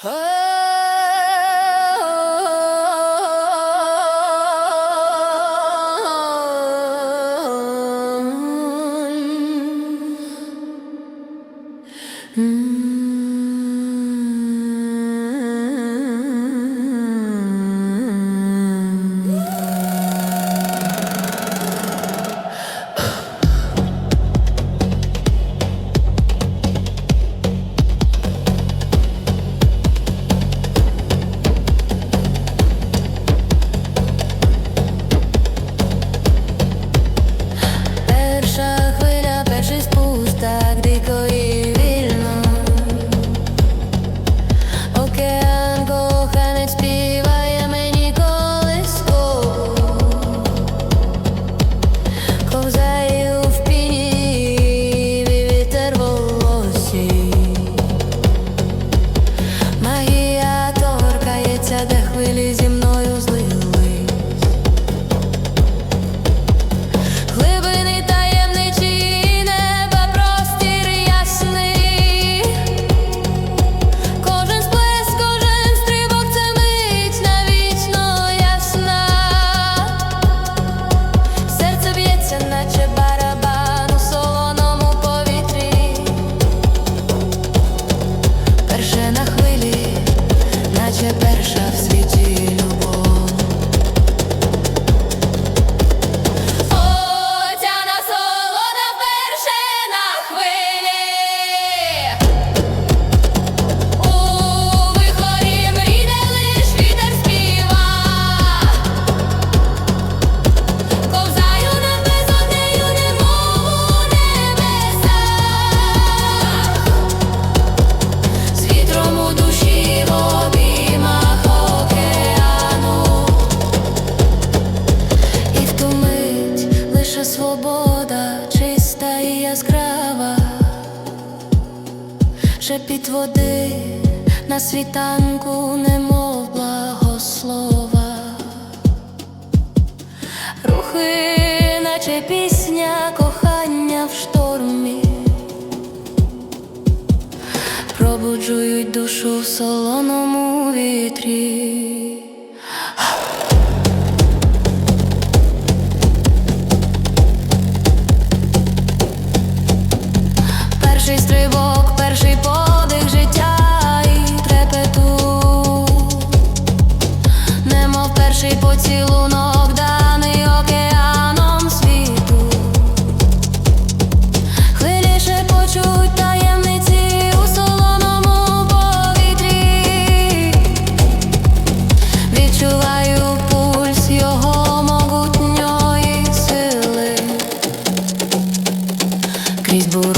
Mm. свобода чиста і яскрава, шепіт води на світанку, немов благослова, рухи, наче пісня, кохання в штормі, пробуджують душу в солоному вітрі. перший поцілунок даний океаном світу, хвиліше почуть таємниці у солоному повітрі, відчуваю пульс його могутньої сили крізь буру.